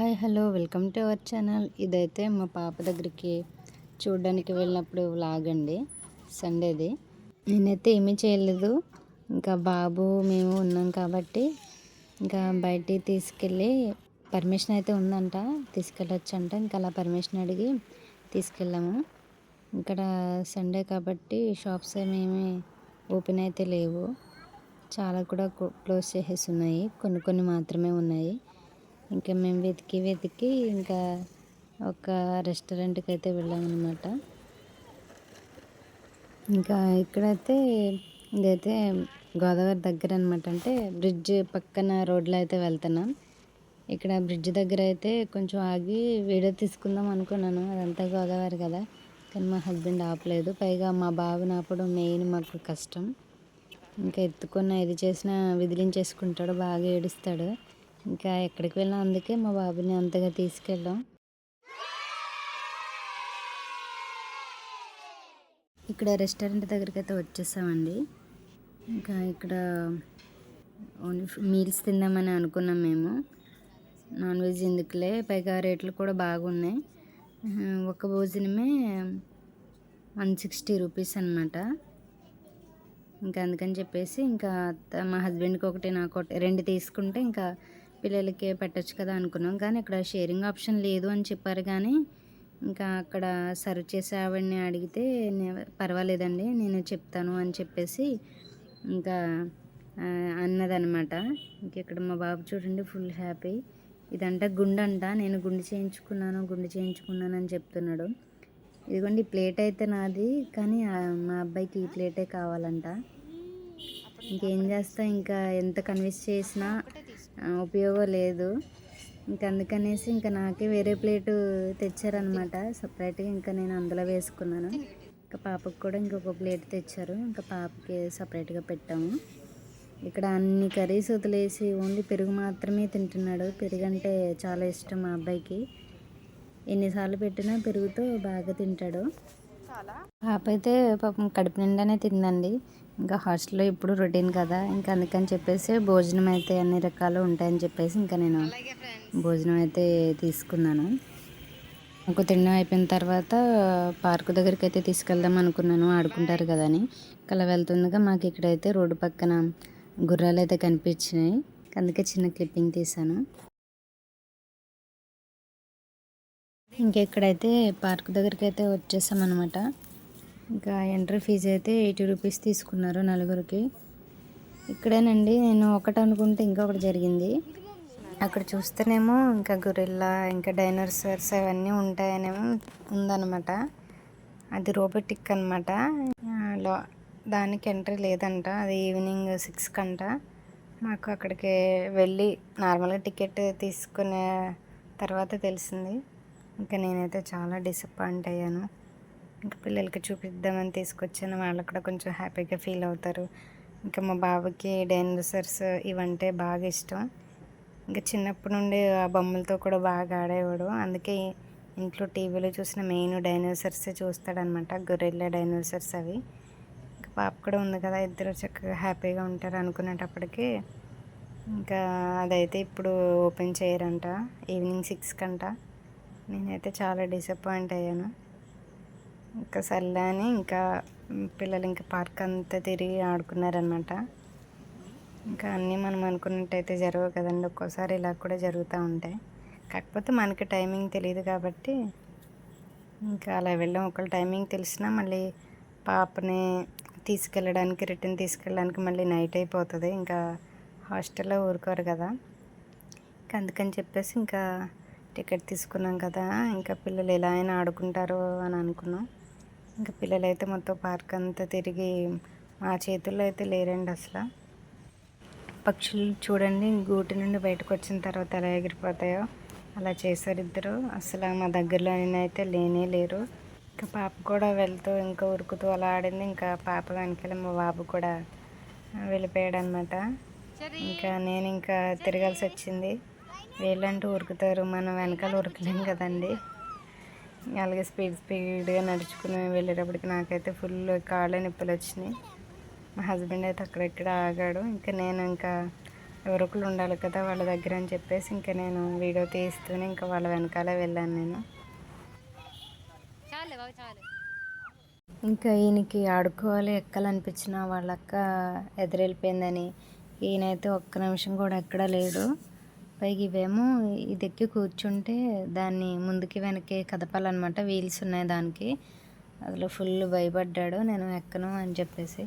Hi hello welcome to our channel. ఇదైతే మా పాప దగ్గరికి చూడడానికి వెళ్ళినప్పుడు వ్లాగ్ అండి. సండేది నేనైతే ఏమీ చేయలేదు. ఇంకా బాబు మేము ఉన్నాం కాబట్టి ఇంకా బయటికి తీసుకెళ్ళి పర్మిషన్ అయితే ఉందంట. తీసుకెళ్ళొచ్చు అంట ఇంకా అలా పర్మిషన్ అడిగి తీసుకెళ్ళాము. ఇక్కడ సండే కాబట్టి షాప్స్ ఏమేమి ఓపెన్ అయితే లేవు. చాలా కూడా క్లోజ్ చేసేసి ఉన్నాయి. కొన్ని కొన్ని మాత్రమే ఉన్నాయి. ఇంకా మేము వెతికి వెతికి ఇంకా ఒక రెస్టారెంట్కి అయితే వెళ్ళామన్నమాట. ఇంకా ఇక్కడైతే ఇదైతే గోదావరి దగ్గర అనమాట అంటే బ్రిడ్జ్ పక్కన రోడ్లో అయితే వెళ్తున్నాం. ఇక్కడ బ్రిడ్జ్ దగ్గర అయితే కొంచెం ఆగి వీడియో తీసుకుందాం అనుకున్నాను. అదంతా గోదావరి కదా. కానీ మా హస్బెండ్ ఆపలేదు. పైగా మా బాబు నాపడం మెయిన్ మాకు కష్టం. ఇంకా ఎత్తుకున్న ఇది చేసినా విదిలించేసుకుంటాడు బాగా ఏడుస్తాడు. ఇంకా ఎక్కడికి వెళ్ళిన అందుకే మా బాబుని అంతగా తీసుకెళ్ళాం. ఇక్కడ రెస్టారెంట్ దగ్గరికి అయితే వచ్చేసామండి. ఇంకా ఇక్కడ ఓన్లీ మీల్స్ తిందామని అనుకున్నాం మేము. నాన్ వెజ్ ఎందుకులే పైగా రేట్లు కూడా బాగున్నాయి. ఒక భోజనమే వన్ సిక్స్టీ రూపీస్ అనమాట ఇంకా అందుకని చెప్పేసి ఇంకా మా హస్బెండ్కి ఒకటి నాకు ఒకటి రెండు తీసుకుంటే ఇంకా పిల్లలకి పెట్టచ్చు కదా అనుకున్నాం. కానీ ఇక్కడ షేరింగ్ ఆప్షన్ లేదు అని చెప్పారు. కానీ ఇంకా అక్కడ సర్వ్ చేసే ఆవిడని అడిగితే పర్వాలేదండి నేను చెప్తాను అని చెప్పేసి ఇంకా అన్నదనమాట ఇంక ఇక్కడ మా బాబు చూడండి ఫుల్ హ్యాపీ. ఇదంట గుండె అంట నేను గుండె చేయించుకున్నాను గుండె చేయించుకున్నాను అని చెప్తున్నాడు. ఇదిగోండి ప్లేట్ అయితే నాది కానీ మా అబ్బాయికి ఈ ప్లేటే కావాలంట. ఇంకేం చేస్తా ఇంకా ఎంత కన్విన్స్ చేసినా ఉపయోగం లేదు. ఇంకా అందుకనేసి ఇంకా నాకే వేరే ప్లేటు తెచ్చారనమాట సపరేట్గా ఇంకా నేను అందులో వేసుకున్నాను. ఇంకా పాపకు కూడా ఇంకొక ప్లేట్ తెచ్చారు. ఇంకా పాపకి సపరేట్గా పెట్టాము. ఇక్కడ అన్ని కర్రీస్ వదిలేసి ఓన్లీ పెరుగు మాత్రమే తింటున్నాడు. పెరుగు అంటే చాలా ఇష్టం మా అబ్బాయికి. ఎన్నిసార్లు పెట్టినా పెరుగుతో బాగా తింటాడు. పాప అయితే పాపం కడుపు నిండానే తిందండి. ఇంకా హాస్టల్లో ఇప్పుడు రొటీన్ కదా ఇంకా అందుకని చెప్పేసి భోజనం అయితే అన్ని రకాలు ఉంటాయని చెప్పేసి ఇంకా నేను భోజనం అయితే తీసుకున్నాను. ఒక తినడం అయిపోయిన తర్వాత పార్కు దగ్గరికి అయితే తీసుకెళ్దాం అనుకున్నాను ఆడుకుంటారు కదా అని. అలా వెళ్తుండగా మాకు ఇక్కడైతే రోడ్డు పక్కన గుర్రాలు అయితే కనిపించినాయి. అందుకే చిన్న క్లిప్పింగ్ తీసాను ఇంకెక్కడైతే పార్క్ దగ్గరికి అయితే వచ్చేసాం అనమాట ఇంకా ఎంట్రీ ఫీజు అయితే ఎయిటీ రూపీస్ తీసుకున్నారు నలుగురికి. ఇక్కడేనండి నేను ఒకటి అనుకుంటే ఇంకొకటి జరిగింది. అక్కడ చూస్తేనేమో ఇంకా గొరిల్లా ఇంకా డైనోసర్స్ అవన్నీ ఉంటాయనేమో ఉందన్నమాట. అది రోబోటిక్ అనమాట దానికి ఎంట్రీ లేదంట అది ఈవినింగ్ సిక్స్ కంట. మాకు అక్కడికి వెళ్ళి నార్మల్గా టికెట్ తీసుకునే తర్వాత తెలిసింది. ఇంకా నేనైతే చాలా డిసప్పాయింట్ అయ్యాను. ఇంకా పిల్లలకి చూపిద్దామని తీసుకొచ్చాను. వాళ్ళు కూడా కొంచెం హ్యాపీగా ఫీల్ అవుతారు. ఇంకా మా బాబుకి డైనోసర్స్ ఇవంటే బాగా ఇష్టం. ఇంకా చిన్నప్పటి నుండి ఆ బొమ్మలతో కూడా బాగా ఆడేవాడు. అందుకే ఇంట్లో టీవీలో చూసిన మెయిన్ డైనోసర్సే చూస్తాడనమాట. గొర్రెల్ల డైనోసర్స్ అవి. ఇంకా పాప కూడా ఉంది కదా ఇద్దరు చక్కగా హ్యాపీగా ఉంటారు అనుకునేటప్పటికి. ఇంకా అదైతే ఇప్పుడు ఓపెన్ చేయరంట ఈవినింగ్ సిక్స్ కంట నేనైతే చాలా డిసప్పాయింట్ అయ్యాను. ఇంకా సల్లాని అని ఇంకా పిల్లలు ఇంకా పార్క్ అంతా తిరిగి ఆడుకున్నారనమాట ఇంకా అన్నీ మనం అనుకున్నట్టయితే జరగవు కదండి ఒక్కోసారి ఇలా కూడా జరుగుతూ ఉంటాయి. కాకపోతే మనకి టైమింగ్ తెలియదు కాబట్టి ఇంకా అలా వెళ్ళాం. ఒకళ్ళు టైమింగ్ తెలిసినా మళ్ళీ పాపని తీసుకెళ్ళడానికి రిటర్న్ తీసుకెళ్ళడానికి మళ్ళీ నైట్ అయిపోతుంది. ఇంకా హాస్టల్లో ఊరుకోరు కదా. ఇంకా అందుకని చెప్పేసి ఇంకా టికెట్ తీసుకున్నాం కదా. ఇంకా పిల్లలు ఎలా అయినా ఆడుకుంటారు అని అనుకున్నాం. ఇంకా పిల్లలైతే మొత్తం పార్క్ అంతా తిరిగి మా చేతుల్లో అయితే లేరండి అసలు. పక్షులు చూడండి గూటి నుండి బయటకు వచ్చిన తర్వాత ఎలా ఎగిరిపోతాయో అలా చేశారు ఇద్దరు. అసలు మా దగ్గరలో అయితే లేనే లేరు. ఇంకా పాప కూడా వెళ్తూ ఇంకా ఉరుకుతూ అలా ఆడింది. ఇంకా పాప వెనకాల మా బాబు కూడా వెళ్ళిపోయాడు అనమాట ఇంకా నేను ఇంకా తిరగాల్సి వచ్చింది. వీళ్ళంటూ ఉరుకుతారు. మనం వెనకాల ఉరకలేం కదండి. అలాగే స్పీడ్ స్పీడ్గా నడుచుకుని వెళ్ళేటప్పటికి నాకైతే ఫుల్ కాళ్ళ నొప్పులు వచ్చినాయి. మా హస్బెండ్ అయితే అక్కడెక్కడ ఆగాడు. ఇంకా నేను ఇంకా ఎవరొకరు ఉండాలి కదా వాళ్ళ దగ్గర అని చెప్పేసి ఇంకా నేను వీడియో తీస్తూనే ఇంకా వాళ్ళ వెనకాలే వెళ్ళాను నేను. ఇంకా ఈయనకి ఆడుకోవాలి ఎక్కాలనిపించిన వాళ్ళ అక్క ఎదురెళ్ళిపోయిందని. ఈయనైతే ఒక్క నిమిషం కూడా ఎక్కడా లేడు. పైకి ఇవేమో ఇది ఎక్కి కూర్చుంటే దాన్ని ముందుకి వెనక్కి కదపాలన్నమాట. వీల్స్ ఉన్నాయి దానికి. అందులో ఫుల్ భయపడ్డాడు. నేను ఎక్కను అని చెప్పేసి.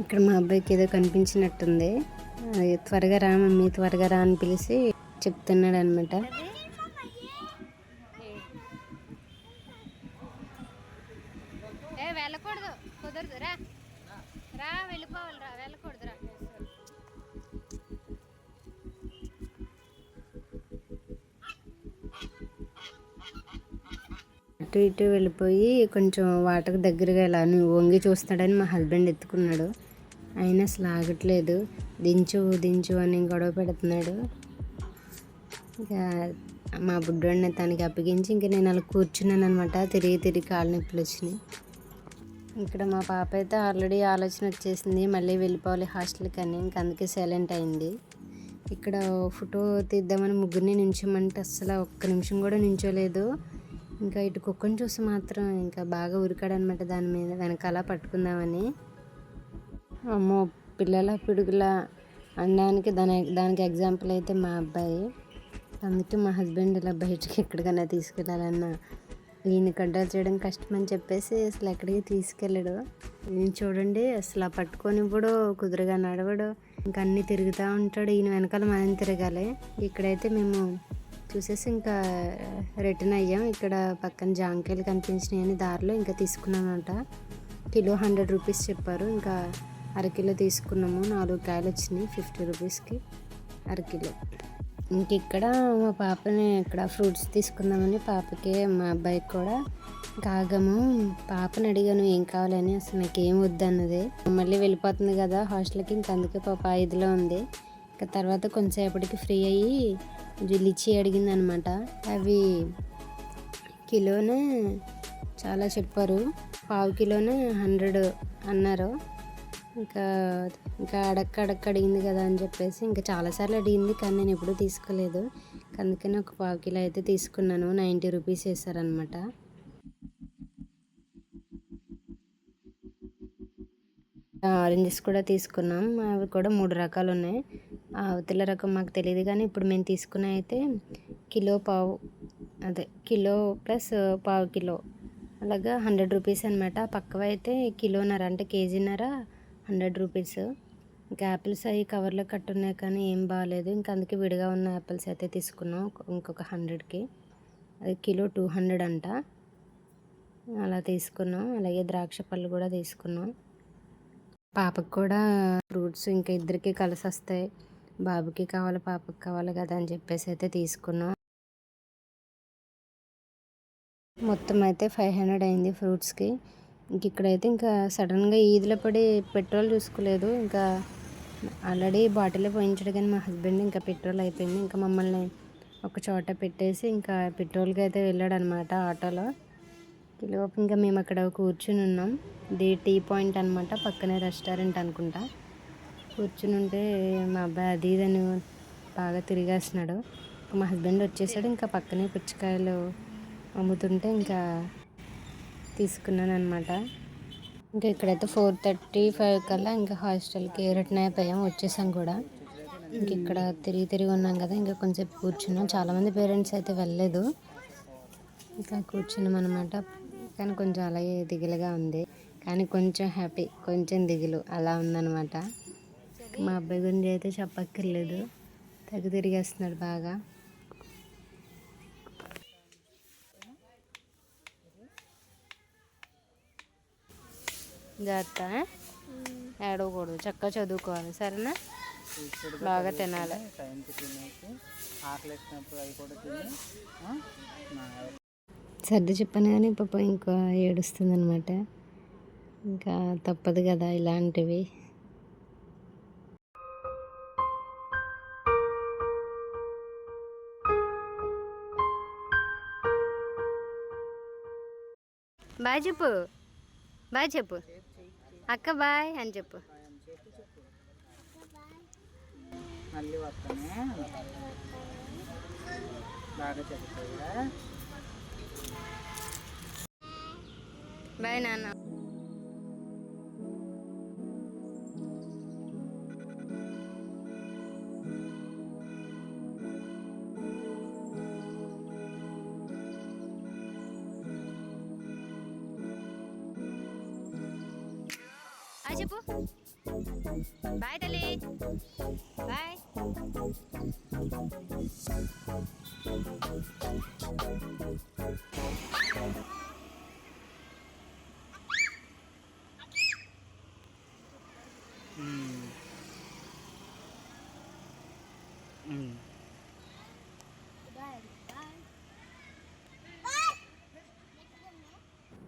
ఇక్కడ మా అబ్బాయికి ఏదో కనిపించినట్టుంది. త్వరగా రా మమ్మీ త్వరగా రా అని పిలిచి చెప్తున్నాడు అనమాట ఏ వెళ్ళకూడదు. కుదరదు. రా. రా వెళ్ళిపోవాలి రా. వెళ్ళకూడదు రా. అటు ఇటు వెళ్ళిపోయి కొంచెం వాటర్ దగ్గరగా ఇలా అని వంగి చూస్తాడని మా హస్బెండ్ ఎత్తుకున్నాడు. అయినా అసలు ఆగట్లేదు దించు దించు అని గొడవ పెడుతున్నాడు. ఇంకా మా బుడ్డోడిని తనకి అప్పగించి ఇంక నేను అలా కూర్చున్నాను అనమాట తిరిగి తిరిగి కాళ్ళు నొప్పులు వచ్చినాయి. ఇక్కడ మా పాప అయితే ఆల్రెడీ ఆలోచన వచ్చేసింది మళ్ళీ వెళ్ళిపోవాలి హాస్టల్కి అని. ఇంక అందుకే సైలెంట్ అయింది. ఇక్కడ ఫోటో తీద్దామని ముగ్గురిని నించోమంటే అస్సలు ఒక్క నిమిషం కూడా నించోలేదు. ఇంకా ఇటు కుక్కని చూసి మాత్రం ఇంకా బాగా ఉరికాడనమాట దాని మీద. వెనకాల పట్టుకుందామని. అమ్మో పిల్లల పిడుగుల అనడానికి దాని దానికి ఎగ్జాంపుల్ అయితే మా అబ్బాయి. అందుకే మా హస్బెండ్ ఇలా బయటికి ఎక్కడికైనా తీసుకెళ్ళాలన్నా ఈయన కంట్రోల్ చేయడం కష్టం అని చెప్పేసి అసలు ఎక్కడికి తీసుకెళ్ళడు. ఈయన చూడండి అసలు ఆ ఇప్పుడు కుదురుగా నడవడు. ఇంకా అన్నీ తిరుగుతూ ఉంటాడు ఈయన వెనకాల మనం తిరగాలి. ఇక్కడైతే మేము చూసేసి ఇంకా రిటర్న్ అయ్యాం. ఇక్కడ పక్కన జాంకాయలు కనిపించినాయని దారిలో ఇంకా తీసుకున్నామంట. కిలో హండ్రెడ్ రూపీస్ చెప్పారు. ఇంకా అరకిలో తీసుకున్నాము. నాలుగు కాయలు వచ్చినాయి. ఫిఫ్టీ రూపీస్కి అరకిలో. ఇంక ఇక్కడ మా పాపని ఇక్కడ ఫ్రూట్స్ తీసుకుందామని పాపకి మా అబ్బాయికి కూడా కాగము పాపని అడిగాను ఏం కావాలని? అసలు నాకు వద్దన్నది మళ్ళీ వెళ్ళిపోతుంది కదా హాస్టల్కి. ఇంక అందుకే పాప ఐదులో ఉంది. ఇంకా తర్వాత కొంచెంసేపటికి ఫ్రీ అయ్యి లిచి అడిగింది అనమాట అవి కిలోనే చాలా చెప్పారు. పావు కిలోనే హండ్రెడ్ అన్నారు. ఇంకా ఇంకా అడక్క అడక్క అడిగింది కదా అని చెప్పేసి ఇంకా చాలాసార్లు అడిగింది కానీ నేను ఎప్పుడూ తీసుకోలేదు. అందుకని ఒక పావు కిలో అయితే తీసుకున్నాను. నైంటీ రూపీస్ వేసారనమాట ఆరెంజెస్ కూడా తీసుకున్నాం. అవి కూడా మూడు రకాలు ఉన్నాయి. అవతల రకం మాకు తెలియదు కానీ ఇప్పుడు మేము తీసుకున్న అయితే కిలో పావు అదే కిలో ప్లస్ పావు కిలో. అలాగా హండ్రెడ్ రూపీస్ అనమాట పక్కవ అయితే కిలోన్నర అంటే కేజీన్నర. Hundred rupees. ఇంకా యాపిల్స్ అవి కవర్లో కట్టున్నాయి కానీ ఏం బాగాలేదు ఇంకా అందుకే విడిగా ఉన్న యాపిల్స్ అయితే తీసుకున్నాం. ఇంకొక హండ్రెడ్కి. అది కిలో టూ హండ్రెడ్ అంట. అలా తీసుకున్నాం. అలాగే ద్రాక్ష పళ్ళు కూడా తీసుకున్నాం. పాపకు కూడా ఫ్రూట్స్ ఇంకా ఇద్దరికి కలిసి వస్తాయి. బాబుకి కావాలి పాపకి కావాలి కదా అని చెప్పేసి అయితే తీసుకున్నాం. మొత్తం అయితే ఫైవ్ హండ్రెడ్ అయింది ఫ్రూట్స్కి. ఇంక ఇక్కడైతే ఇంకా సడన్గా ఈదిలో పడి పెట్రోల్ చూసుకోలేదు. ఇంకా ఆల్రెడీ బాటిల్ పోయించాడు కానీ మా హస్బెండ్ ఇంకా పెట్రోల్ అయిపోయింది. ఇంకా మమ్మల్ని ఒక చోట పెట్టేసి ఇంకా పెట్రోల్కి అయితే వెళ్ళాడు అనమాట ఆటోలో లోపు ఇంకా మేము అక్కడ కూర్చుని ఉన్నాం. ఇది టీ పాయింట్ అనమాట పక్కనే రెస్టారెంట్ అనుకుంటా. కూర్చుని ఉంటే మా అబ్బాయి అది ఇదని బాగా తిరిగేస్తున్నాడు. మా హస్బెండ్ వచ్చేసాడు ఇంకా పక్కనే పుచ్చకాయలు అమ్ముతుంటే ఇంకా తీసుకున్నాను అనమాట ఇంకా ఇక్కడైతే ఫోర్ థర్టీ ఫైవ్ కల్లా ఇంకా హాస్టల్కి రిటర్న్ వచ్చేసాం కూడా. ఇంక ఇక్కడ తిరిగి తిరిగి ఉన్నాం కదా ఇంకా కొంచెంసేపు కూర్చున్నాం. చాలామంది పేరెంట్స్ అయితే వెళ్ళలేదు. ఇంకా కూర్చున్నాం అనమాట కానీ కొంచెం అలాగే దిగులుగా ఉంది. కానీ కొంచెం హ్యాపీ కొంచెం దిగులు అలా ఉందన్నమాట. మా అబ్బాయి గురించి అయితే చెప్పక్కర్లేదు. తగ్గు తిరిగేస్తున్నాడు బాగా. జాగ్రత్త ఏడవకూడదు చక్కగా చదువుకోవాలి సరేనా? బాగా తినాలి. టైంకి తినేసి ఆకలి అవి కూడా తిని సర్ది చెప్పాను కానీ పాప ఇంకా ఏడుస్తుంది అనమాట ఇంకా తప్పదు కదా ఇలాంటివి. బాగా చెప్పు బాగా చెప్పు. అక్క బాయ్ అని చెప్పు. మళ్ళీ వస్తానే. బాగా చదువుతాయా బాయ్ నాన్న. చెప్పు బాయ్ తల్లి బాయ్ ఉమ్. ఉమ్.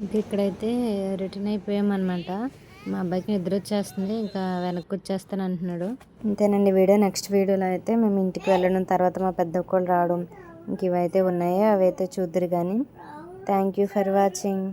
ఇంకా ఇక్కడైతే రిటర్న్ అయిపోయాం అనమాట మా అబ్బాయికి నిద్ర వచ్చేస్తుంది ఇంకా వెనక్కి వచ్చేస్తాను అంటున్నాడు. అంతేనండి వీడియో నెక్స్ట్ వీడియోలో అయితే మేము ఇంటికి వెళ్ళడం తర్వాత మా పెద్ద ఒక్కళ్ళు రావడం ఇంక ఇవైతే ఉన్నాయో అవైతే చూద్దరు కానీ థ్యాంక్ యూ ఫర్ వాచింగ్